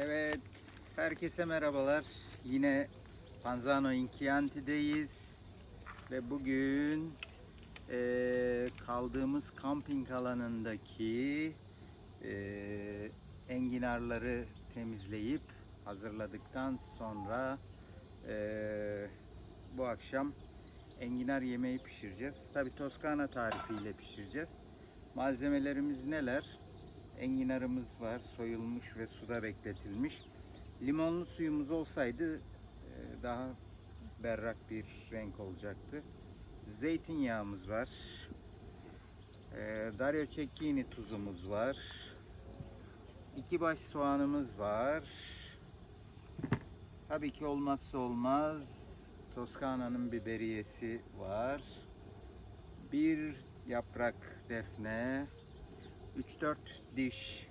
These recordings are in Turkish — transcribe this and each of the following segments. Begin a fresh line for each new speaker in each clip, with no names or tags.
Evet, herkese merhabalar. Yine Panzano Inchianti'deyiz ve bugün eee, kaldığımız kamping alanındaki eee, enginarları temizleyip hazırladıktan sonra eee, bu akşam enginar yemeği pişireceğiz. Tabi Toskana tarifiyle pişireceğiz. Malzemelerimiz neler? Enginarımız var, soyulmuş ve suda bekletilmiş. Limonlu suyumuz olsaydı e, daha berrak bir renk olacaktı. Zeytinyağımız var. E, Dario Cecchini tuzumuz var. İki baş soğanımız var. Tabii ki olmazsa olmaz Toskana'nın biberiyesi var. Bir yaprak defne, 3-4 diş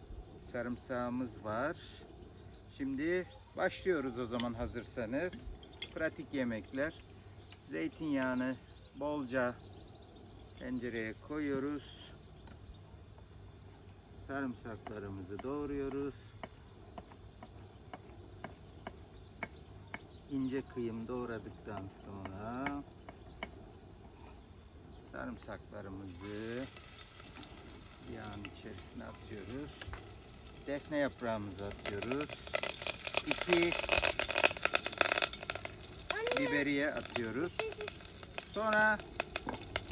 sarımsağımız var. Şimdi başlıyoruz o zaman hazırsanız. Pratik yemekler. Zeytinyağını bolca tencereye koyuyoruz. Sarımsaklarımızı doğruyoruz. ince kıyım doğradıktan sonra sarımsaklarımızı yağın içerisine atıyoruz. Defne yaprağımızı atıyoruz. İki biberiye atıyoruz. Sonra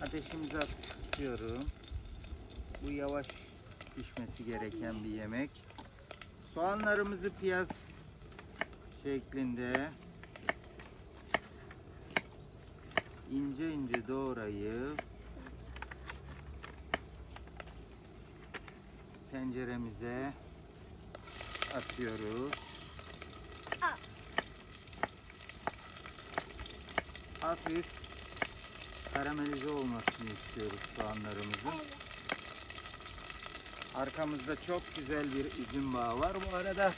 ateşimizi hafif kısıyorum. Bu yavaş pişmesi gereken bir yemek. Soğanlarımızı piyaz şeklinde ince ince doğrayıp tenceremize atıyoruz. Hafif karamelize olmasını istiyoruz soğanlarımızın. Arkamızda çok güzel bir üzüm bağı var. Bu arada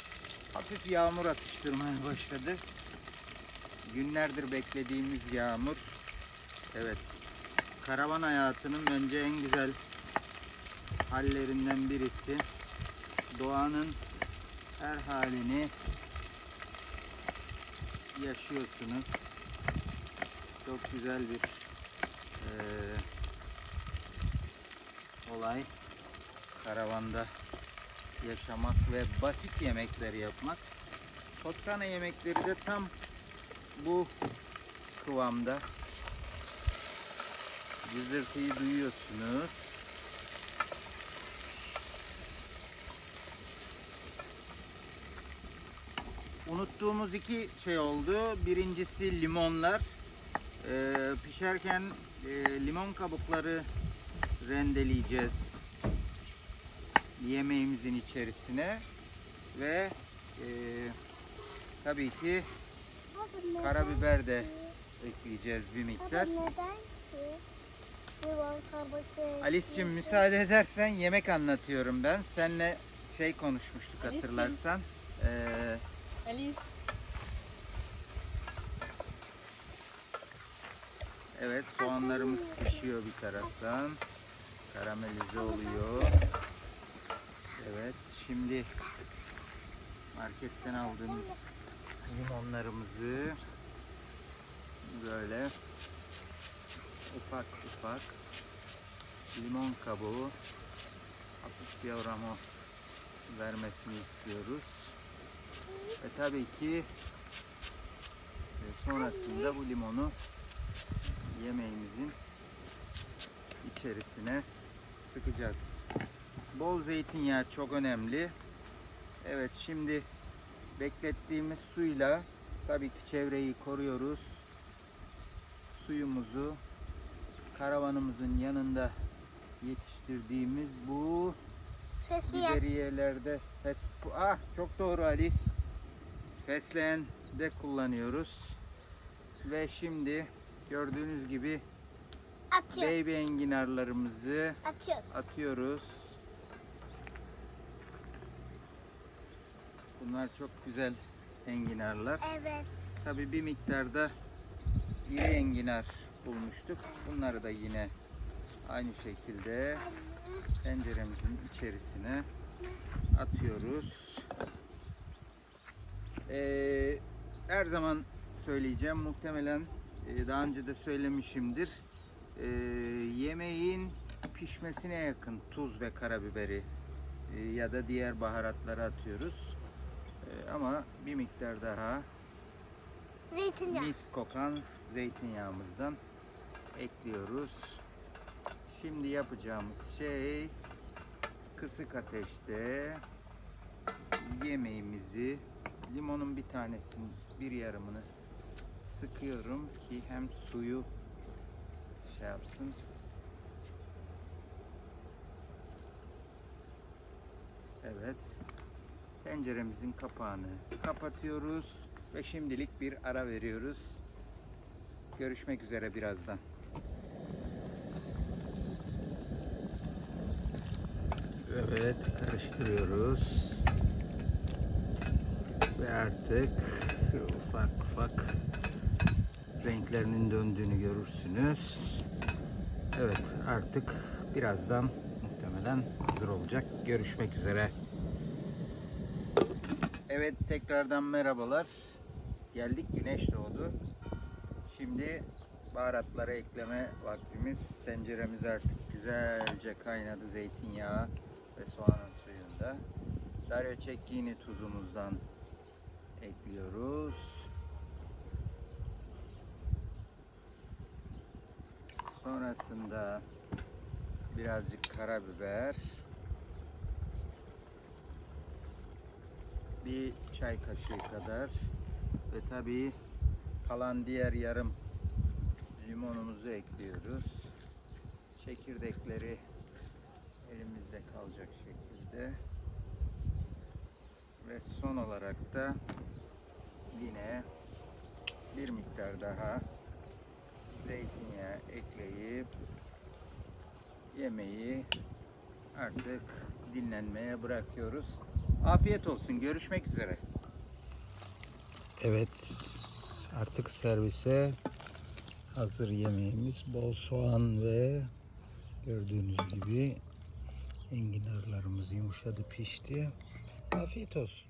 hafif yağmur atıştırmaya başladı. Günlerdir beklediğimiz yağmur. Evet. Karavan hayatının bence en güzel hallerinden birisi. Doğanın her halini yaşıyorsunuz. Çok güzel bir eee, olay. Karavanda yaşamak ve basit yemekler yapmak. Toskana yemekleri de tam bu kıvamda. Cızırtıyı duyuyorsunuz. Unuttuğumuz iki şey oldu. Birincisi limonlar. Ee, pişerken e, limon kabukları rendeleyeceğiz yemeğimizin içerisine ve e, tabii ki karabiber de ekleyeceğiz bir miktar. Alice'cim müsaade edersen yemek anlatıyorum ben. Seninle şey konuşmuştuk
Alice'cim.
hatırlarsan. Ee,
Alice.
evet soğanlarımız pişiyor bir taraftan. Karamelize oluyor. Evet şimdi marketten aldığımız limonlarımızı böyle ufak ufak limon kabuğu hafif bir aroma vermesini istiyoruz. Ve tabii ki e, sonrasında bu limonu yemeğimizin içerisine sıkacağız. Bol zeytinyağı çok önemli. Evet şimdi beklettiğimiz suyla tabii ki çevreyi koruyoruz. Suyumuzu karavanımızın yanında yetiştirdiğimiz bu biberiyelerde fes ah çok doğru Alice. Fesleğen de kullanıyoruz. Ve şimdi gördüğünüz gibi
Atıyoruz.
baby enginarlarımızı
Atıyoruz.
atıyoruz. Bunlar çok güzel enginarlar.
Evet.
Tabi bir miktarda iri enginar bulmuştuk. Bunları da yine aynı şekilde tenceremizin içerisine atıyoruz. Ee, her zaman söyleyeceğim. Muhtemelen e, daha önce de söylemişimdir. Ee, yemeğin pişmesine yakın tuz ve karabiberi e, ya da diğer baharatları atıyoruz. Ee, ama bir miktar daha
Zeytinyağı.
mis kokan zeytinyağımızdan ekliyoruz. Şimdi yapacağımız şey kısık ateşte yemeğimizi limonun bir tanesini bir yarımını sıkıyorum ki hem suyu şey yapsın. Evet. Tenceremizin kapağını kapatıyoruz ve şimdilik bir ara veriyoruz. Görüşmek üzere birazdan. Evet, karıştırıyoruz. Ve artık ufak ufak renklerinin döndüğünü görürsünüz. Evet, artık birazdan muhtemelen hazır olacak. Görüşmek üzere. Evet, tekrardan merhabalar. Geldik, güneş doğdu. Şimdi baharatları ekleme vaktimiz. Tenceremiz artık güzelce kaynadı zeytinyağı ve soğanın suyunda. Dario Cecchini tuzumuzdan ekliyoruz. Sonrasında birazcık karabiber. Bir çay kaşığı kadar ve tabii kalan diğer yarım limonumuzu ekliyoruz. Çekirdekleri elimizde kalacak şekilde. Son olarak da yine bir miktar daha zeytinyağı ekleyip yemeği artık dinlenmeye bırakıyoruz. Afiyet olsun. Görüşmek üzere. Evet. Artık servise hazır yemeğimiz bol soğan ve gördüğünüz gibi enginarlarımız yumuşadı pişti. Afiyet olsun.